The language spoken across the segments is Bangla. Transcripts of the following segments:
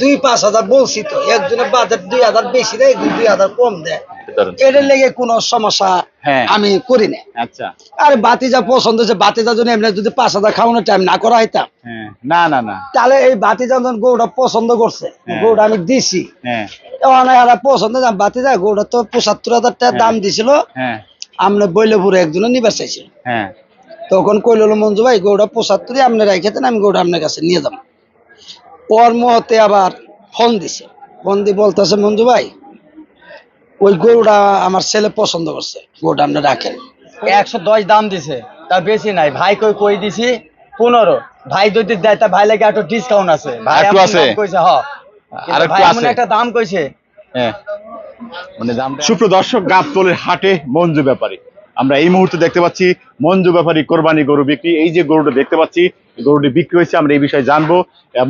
দুই পাঁচ হাজার বলছি তো একজনের বাজার দুই হাজার বেশি দেয় একজন দুই হাজার কম দেয়। এটার লেগে কোনো সমস্যা হ্যাঁ। আমি করি না। আচ্ছা। আর বাতি যা পছন্দ হচ্ছে বাতি যা জন্য এমনি যদি পাঁচ হাজার খাওয়ানোর টাইম না করা হইতাম হ্যাঁ না না না। তাহলে এই বাতি যা যখন গৌড়া পছন্দ করছে হ্যাঁ। গৌড়া আমি দিছি। হ্যাঁ। পছন্দ দাম বাতি যা গৌড়া তো পঁচাত্তর হাজার টাকা দাম দিছিল। হ্যাঁ। আমরা বৈলপুরে একজনে নিবার চাইছিল হ্যাঁ। তখন কইল মঞ্জু ভাই গৌড়া পঁচাত্তরই আপনি রেখে দেন আমি গৌড়া আপনার কাছে নিয়ে যাব। ওর মহতে আবার ফোন দিছে। ফোন দিয়ে বলতেছে মঞ্জু ভাই ওই গরুটা আমার ছেলে পছন্দ করছে গরুটা আপনি রাখেন। একশো দশ দাম দিছে তার বেশি নাই। ভাই কই কই দিছি? পনেরো। ভাই যদি দেয় তা ভাই লাগে একটু ডিসকাউন্ট আছে। ভাই আছে? কইছে হ। কিন্তু ভাই এমন আছে? একটা দাম কইছে। হ্যাঁ। মানে সুপ্র দর্শক গাবতলের হাটে মঞ্জু ব্যাপারী। আমরা এই মুহূর্তে দেখতে পাচ্ছি মঞ্জু ব্যাপারী কোরবানি গরু বিক্রি। এই যে গরুটা দেখতে পাচ্ছি গরুটি বিক্রি হয়েছে আমরা এই বিষয়ে জানব।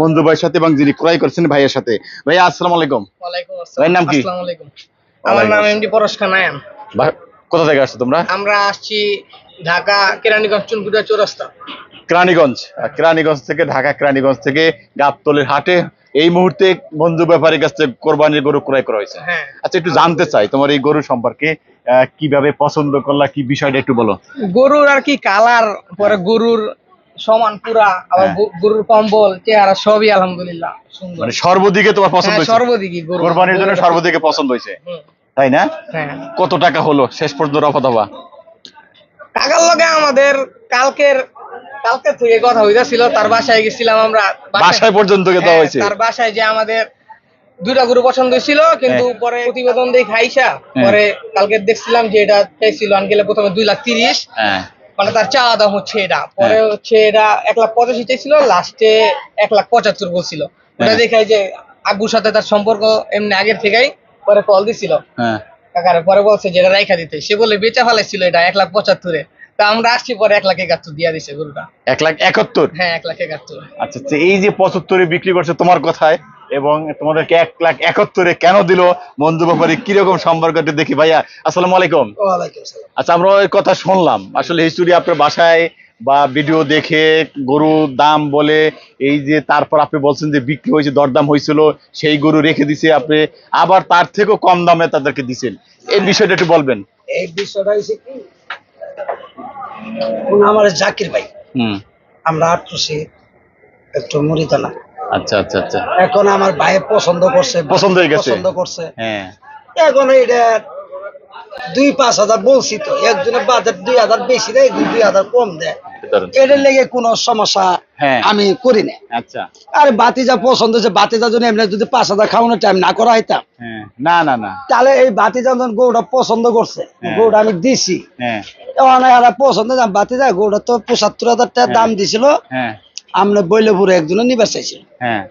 মঞ্জু ভাইয়ের সাথে এবং যিনি ক্রয় করছেন ভাইয়ের সাথে। ভাইয়া আসসালাম আলাইকুম। ভাইয়ের নাম কি? আমার নাম এমডি পরশকা নায়ান। কোথা থেকে আসছো তোমরা? আমরা আসছি ঢাকা কেরানীগঞ্জ চুনকুটা চৌরাস্তা। কেরানীগঞ্জ। কেরানীগঞ্জ থেকে ঢাকা কেরানীগঞ্জ থেকে গাবতলের হাটে এই মুহূর্তে মঞ্জু ব্যাপারীর কাছ থেকে কোরবানির গরু ক্রয় করা হয়েছে। হ্যাঁ। আচ্ছা একটু জানতে চাই তোমার এই গরু সম্পর্কে কীভাবে পছন্দ করলা কি বিষয়টা একটু বলো। গরুর আর কি কালার পরে গরুর সমান পুরা আবার হ্যাঁ। গরুর কম্বল চেহারা সবই আলহামদুলিল্লাহ মানে সর্বদিকে তোমার পছন্দ হ্যাঁ, হয়েছে? সর্বদিকই গরু। কোরবানির জন্য সর্বদিকে পছন্দ হয়েছে? তাই না? হ্যাঁ। কত টাকা হলো শেষ পর্যন্ত রফা দফা টাকার লগে আমাদের কালকের কালকে থেকে কথা হইতাছিল তার বাসায় গেছিলাম আমরা। বাসায় পর্যন্ত দেওয়া হ্যাঁ, হয়েছে। তার বাসায় যে আমাদের দুইটা গরু পছন্দ ছিল কিন্তু হ্যাঁ। পরে প্রতিবেদন দিয়ে খাইসা পরে কালকে দেখছিলাম যে এটা চাইছিল আনগেলে প্রথমে দুই লাখ তিরিশ। হ্যাঁ। মানে তার চাওয়া দাম হচ্ছে এটা। পরে হ্যাঁ। হচ্ছে এটা এক লাখ পঁচাশি চাইছিল লাস্টে এক লাখ পঁচাত্তর বলছিল। ওটা দেখাই যে আগুর সাথে তার সম্পর্ক এমনি আগের থেকেই পরে কল দিছিল। হ্যাঁ। কাকারে পরে বলছে যেটা রাইখা দিতে। সে বলে বেচা ফেলাইছিল এটা এক লাখ পঁচাত্তরে। তা আমরা আসছি পরে এক লাখ একাত্তর দিয়া দিছে গরুটা। এক লাখ একাত্তর? হ্যাঁ এক লাখ একাত্তর। আচ্ছা আচ্ছা, এই যে পঁচাত্তরে বিক্রি করছে তোমার কথায় এবং তোমাদেরকে এক লাখ একাত্তরে কেন দিল মঞ্জু ব্যাপারী? কীরকম সম্পর্কটা দেখি ভাইয়া। আসসালামু আলাইকুম। আচ্ছা আমরা ওই কথা শুনলাম। আসলে হিস্টোরি আপনার বাসায় বা ভিডিও দেখে গরু দাম বলে এই যে তারপর আপনি বলছেন যে বিক্রি হয়েছে দরদাম হয়েছিল সেই গরু রেখে দিছে আপনি আবার তার থেকেও কম দামে তাদেরকে দিছেন। এই বিষয়টা একটু বলবেন। এই বিষয়টা হয়েছে কি আমার জাকির ভাই হুম আমরা একটু মুড়িদানা আচ্ছা আচ্ছা আচ্ছা এখন আমার ভাই পছন্দ করছে পছন্দ হয়ে গেছে। পছন্দ করছে হ্যাঁ এখন এটা দুই পাঁচ হাজার বলছি তো একজনের বাজার দুই হাজার বেশি দেয় দুই হাজার কম দেয়। এটার লেগে কোনো সমস্যা। আমি করি না। আচ্ছা। আর বাতি যা পছন্দ হচ্ছে বাতি যা জন্য এমনি যদি পাঁচ হাজার খাওয়ানোর টাইম না করা হইতাম হ্যাঁ না না না। তাহলে এই বাতি যা যখন গৌড়া পছন্দ করছে হ্যাঁ। গৌড়া আমি দিছি। হ্যাঁ। এরা পছন্দ দাম বাতি গৌড়া তো পঁচাত্তর হাজার টাকা দাম দিছিল। হ্যাঁ। আমরা বৈলপুরে একজনে নিবার চাইছিল হ্যাঁ।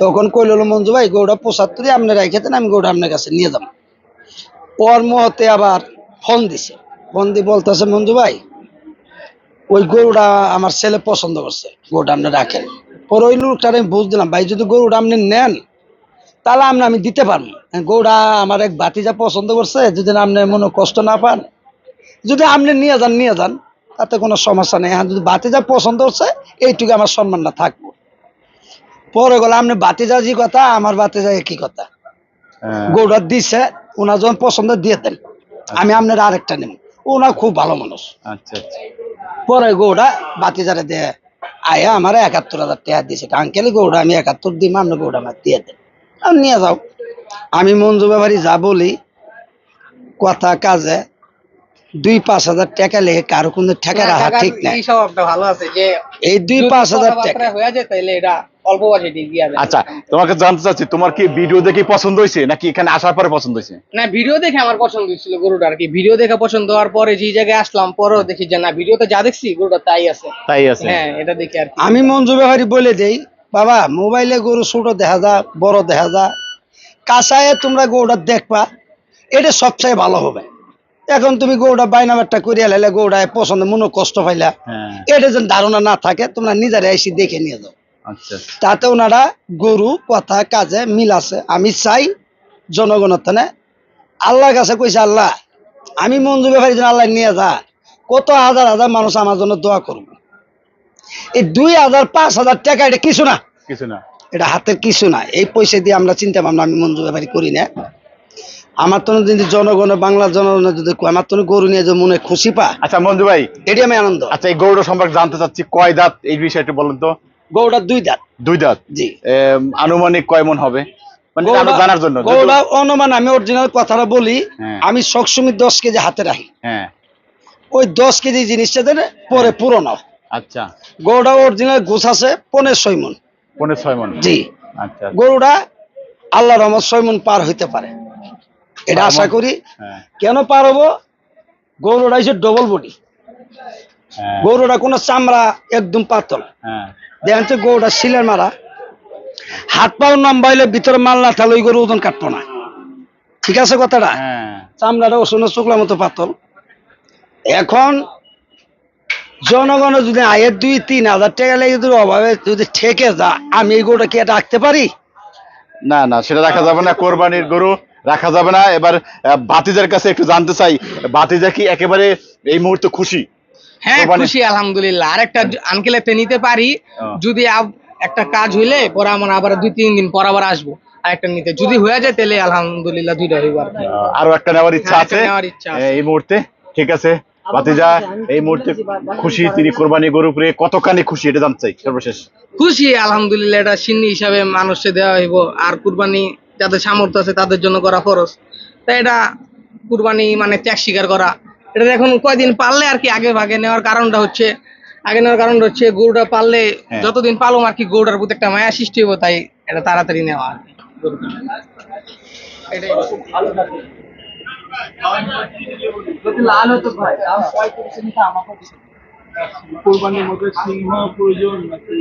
তখন কইল হলো মঞ্জু ভাই গৌড়া পঁচাত্তরই আপনি রেখে দেন আমি গৌড়া আপনার কাছে নিয়ে যাব। ওর মহতে আবার ফোন দিছে। ফোন দিয়ে বলতেছে মঞ্জু ভাই ওই গরুটা আমার ছেলে পছন্দ করছে গরুটা আপনি রাখেন। পরে ওই লোকটার আমি বুঝ দিলাম ভাই যদি গরুটা আপনি নেন তাহলে আপনি আমি দিতে পারব। গরুটা আমার এক বাতিজা পছন্দ করছে যদি আপনি মনে কষ্ট না পান যদি আপনি নিয়ে যান নিয়ে যান তাতে কোনো সমস্যা নেই। হ্যাঁ যদি বাতিজা পছন্দ করছে এইটুকু আমার সম্মানটা থাকব। পরে গেলে আপনি বাতিজা যে কথা আমার বাতিজা একই কথা। হ্যাঁ। গৌড়া দিছে ওনার যখন পছন্দ দিয়ে দেন। আমি আপনার আরেকটা নেব। ওনা খুব ভালো মানুষ। আচ্ছা আচ্ছা। পরে গৌড়া বাতি বাতিজারে দেয় আয়া আমার একাত্তর হাজার টাকা দিয়েছে আঙ্কেল গৌড়া আমি একাত্তর দিম আপনি গৌড়া আমার দিয়ে দেন নিয়ে যাও। আমি মঞ্জু ব্যাপারি যা বলি কথা কাজে দুই পাঁচ হাজার টাকা লেগে কারও কোনো ঠেকা রাখা ঠিক নাই। এই স্বভাবটা ভালো আছে যে এই দুই পাঁচ হাজার টাকা। হয়ে যায় তাহলে এটা। অল্প বাজেটে দিয়া যায় আচ্ছা তোমাকে জানতে চাচ্ছি তোমার কি ভিডিও দেখে পছন্দ হয়েছে নাকি এখানে আসার পরে পছন্দ হয়েছে? না ভিডিও দেখে আমার পছন্দ হয়েছিল গরুটা আর কি। ভিডিও দেখে পছন্দ হওয়ার পরে যে জায়গায় আসলাম পরেও দেখি যে না ভিডিওতে যা দেখছি গরুটা তাই আছে। তাই আছে। হ্যাঁ এটা দেখে আর আমি মঞ্জু ব্যাপারী বলে দেই বাবা মোবাইলে গরু ছোট দেখা যা বড় দেখা যা কাঁচায় তোমরা গরুটা দেখবা এটা সবচেয়ে ভালো হবে। এখন তুমি গরুটা বাইনাবারটা করিয়া লাইলে গরুটায় পছন্দ মনে কষ্ট পাইলা। হ্যাঁ। এটা যেন ধারণা না থাকে তোমরা নিজেরা এসে দেখে নিয়ে যাও। তাতে ওনারা গরু কথা কাজে মিল আছে। আমি চাই জনগণের থানে আল্লাহর কাছে কইছে আল্লাহ আমি মঞ্জু ব্যাপারী যেন আল্লাহ নিয়ে যা কত হাজার হাজার মানুষ আমার জন্য দোয়া করবে এই দুই হাজার পাঁচ হাজার টাকা এটা কিছু না। কিছু না। এটা হাতের কিছু না। এই পয়সা দিয়ে আমরা চিন্তা ভাবনা আমি মঞ্জু ব্যাপারী করি না। আমার তো যদি জনগণ বাংলার জনগণের যদি আমার তো গরু নিয়ে যে মনে খুশি পা। আচ্ছা মঞ্জু ভাই। এটি আমি আনন্দ। আচ্ছা এই গরুটা সম্পর্কে জানতে চাচ্ছি কয় দাঁত? এই বিষয়ে একটু বলুন তো। গরুটা দুই দাঁত। দুই দাঁত? জি। আনুমানিক কয় মন হবে? মানে গরুটা- জানার জন্য গরুটা অনুমান আমি অরিজিনাল কথাটা বলি হ্যাঁ। আমি সবসময় দশ কেজি হাতে রাখি। হ্যাঁ। ওই দশ কেজি জিনিসটা পরে পুরনো আচ্ছা। গরুটা অরিজিনাল গোছ আছে পনেরো ছয় মন। পনেরো ছয় মন। জি। আচ্ছা। গরুটা আল্লাহ রহমত ছয় মন পার হইতে পারে। এটা আশা করি। হ্যাঁ। কেন পার হব? গরুটা হচ্ছে ডবল বডি হ্যাঁ। গরুটা কোনো চামড়া একদম পাতল। হ্যাঁ। দেখেন তো গরুটা শিলের মারা। হাত পাও লম্বাইলে ভিতরে মাল না থাকলে ওই গরু ওজন কাটবো না। ঠিক আছে কথাটা? হ্যাঁ। চামড়াটা ওষুধ চোখলার মতো পাতল। এখন জনগণের যদি আয়ের দুই তিন হাজার টাকা লেগে যদি অভাবে যদি ঠেকে যা আমি এই গরুটা কি এটা রাখতে পারি? না না সেটা রাখা যাবে না। কোরবানির গরু রাখা যাবে না। এবার ভাতিজার কাছে একটু জানতে চাই। ভাতিজা কি একেবারে এই মুহূর্তে খুশি? হ্যাঁ খুশি আলহামদুলিল্লাহ। আর একটা আঙ্কেলেতে নিতে পারি। যদি একটা কাজ হইলে পরে আমার আবার দুই তিন দিন পর আবার আসব। আর একটা নিতে। যদি হয়ে যায় তাহলে আলহামদুলিল্লাহ দুইটা হইব আর কি। আহ, আরও একটা নেওয়ার ইচ্ছা হ্যাঁ, আছে। এই মুহূর্তে? ঠিক আছে। ভাতিজা এই মুহূর্তে খুশি তিনি কোরবানি গরু কতখানি খুশি এটা জানতে চাই সর্বশেষ। খুশি আলহামদুলিল্লাহ এটা সিন্নি হিসাবে মানুষে দেওয়া হইব। আর কুরবানি যাদের সামর্থ্য আছে তাদের জন্য করা ফরজ। তাই এটা কুরবানি মানে ত্যাগ স্বীকার করা। এটা এখন কয়দিন পারলে আর কি আগে ভাগে নেওয়ার কারণটা হচ্ছে আগে নেওয়ার কারণটা হচ্ছে গরুটা পারলে হ্যাঁ। যতদিন পালুম আর কি গরুটার প্রতি একটা মায়া সৃষ্টি হইব তাই এটা তাড়াতাড়ি নেওয়া আর কি এটাই লাল হতো ভাই দাম পঁয়ত্রিশ নিতে আমাকে কোরবানির মধ্যে সিংহ প্রয়োজন নাকি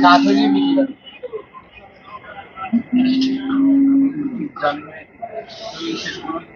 দাঁত প্রয়োজন? বিক্রি করে।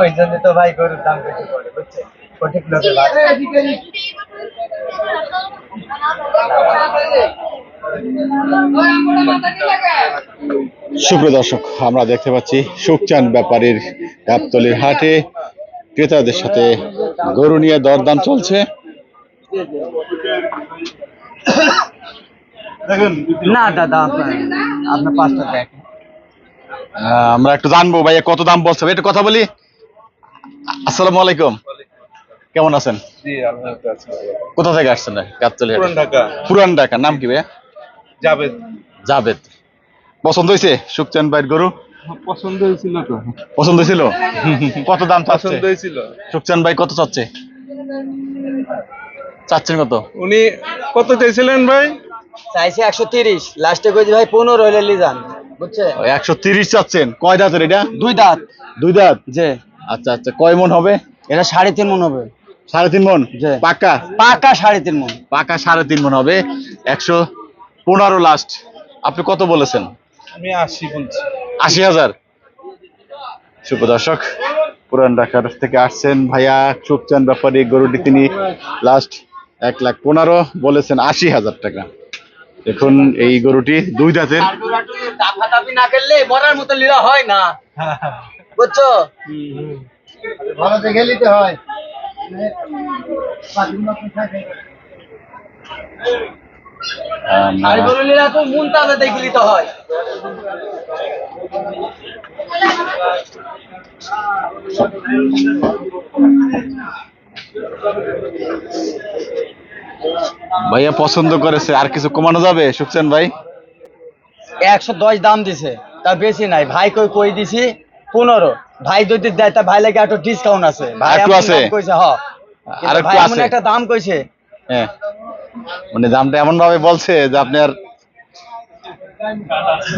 ওই জন্য তো ভাই গরুর দাম বেশি পড়ে বুঝছে সঠিক লোকের সুপ্রিয় দর্শক আমরা দেখতে পাচ্ছি সুখচান ব্যাপারীর গাবতলির হাটে ক্রেতাদের সাথে গরু নিয়ে দরদাম চলছে। না দাদা আপনার আপনার পাঁচটা দেখ আমরা একটু জানব ভাইয়া কত দাম বলছে একটু কথা বলি। আসসালামু আলাইকুম। কেমন আছেন? কোথা থেকে আসছেন গাবতলি পুরান ঢাকা। পুরান ঢাকা নাম কি ভাইয়া? জাবেদ পছন্দ হয়েছে সুখচান ভাইয়ের গরু? পছন্দ হয়েছিল তো। পছন্দ হয়েছিল? কত দাম পছন্দ হয়েছিল। সুখচান ভাই কত চাচ্ছে? চাচ্ছেন কত? উনি কত চাইছিলেন ভাই? চাইছে একশো তিরিশ। লাস্টে কইছি ভাই পনেরো হইলে লিজান বুঝছে? একশো তিরিশ চাচ্ছেন। কয় দাঁতের এটা? দুই দাঁত। দুই দাঁত? যে আচ্ছা আচ্ছা কয় মন হবে? এটা সাড়ে তিন মন হবে। সাড়ে তিন মন। পাকা? পাকা সাড়ে তিন মন। পাকা সাড়ে তিন মন হবে। একশো পনেরো লাস্ট আপনি কত বলেছেন? আমি আশি বলছি। আশি হাজার। শুভ দর্শক পুরান ঢাকার থেকে আসছেন ভাইয়া সুখচান ব্যাপারী গরুটি তিনি লাস্ট এক লাখ পনেরো বলেছেন আশি হাজার টাকা। দেখুন এই গরুটি দুই দাঁতের। মতো লীলা হয় না। বুঝছ? ভালো দেখে নিতে হয়। তো দেখে নিতে হয়। ভাইয়া পছন্দ করেছে আর কিছু কমানো যাবে? সুখচান ভাই? একশো দশ দাম দিছে তার বেশি নাই। ভাই কই কই দিছি? পনেরো। ভাই যদি দেয় তা ভাই লাগে একটু ডিসকাউন্ট আছে। ভাই একটু আছে? কইছে হ। আর একটু আছে? একটা দাম কইছে। হ্যাঁ। মানে দামটা এমন ভাবে বলছে যে আপনি আর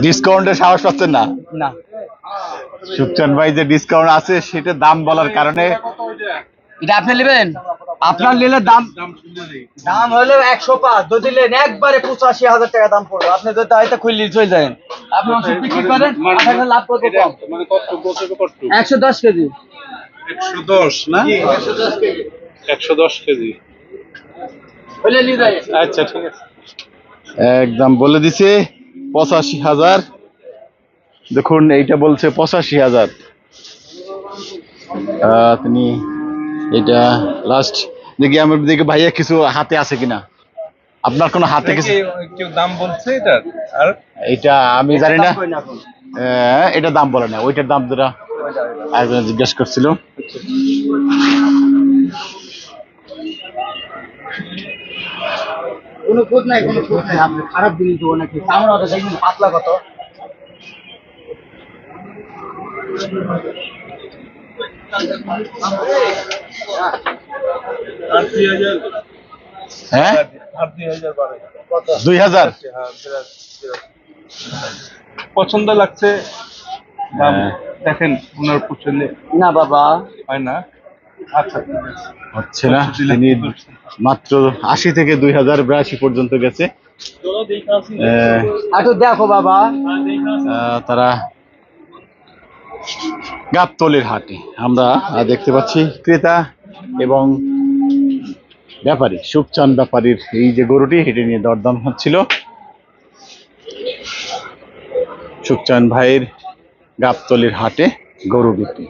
ডিসকাউন্টের সাহস পাচ্ছেন না। না। সুখচান ভাই যে ডিসকাউন্ট আছে সেটা দাম বলার কারণে এটা আপনি নেবেন? আপনার নিলে দাম দাম হলো একশো পাঁচ যদি নেন একবারে পঁচাশি হাজার টাকা দাম পড়বে। আপনি যদি হয়তো খুললি চলে যাবেন আপনি ওষুধ বিক্রি করেন আপনাকে লাভ কম। মানে কত একশো দশ কেজি। একশো দশ না? একশো দশ কেজি। যায় আচ্ছা ঠিক আছে। একদম বলে দিছে পঁচাশি হাজার। দেখুন এইটা বলছে পঁচাশি হাজার। আহ, তিনি এটা লাস্ট দেখি আমার দেখি ভাইয়া কিছু হাতে আছে কিনা। আপনার কোনো হাতে কিছু? কেউ দাম বলছে এটার আর? এটা আমি জানি না। আহ, এটা দাম বলে না ওইটার দাম যেটা একজন জিজ্ঞেস করছিল। কোনো খোঁজ নাই কোনো খোঁজ নাই। আপনি খারাপ জিনিস দেবো নাকি? ওটা দেখুন পাতলা কত। হ্যাঁ? দুই হাজার। হ্যাঁ। পছন্দ লাগছে? হ্যাঁ। দেখেন ওনার পছন্দে। না বাবা। হয় না? আচ্ছা ঠিক আছে। হচ্ছে না তিনি মাত্র আশি থেকে দুই হাজার বিরাশি পর্যন্ত গেছে। আহ, দেখো বাবা। আহ, তারা গাবতলির হাটে। আমরা দেখতে পাচ্ছি ক্রেতা এবং ব্যাপারী সুখচান ব্যাপারীর এই যে গরুটি হেঁটে নিয়ে দরদাম হচ্ছিল। সুখচান ভাইয়ের গাবতলির হাটে গরু বিক্রি।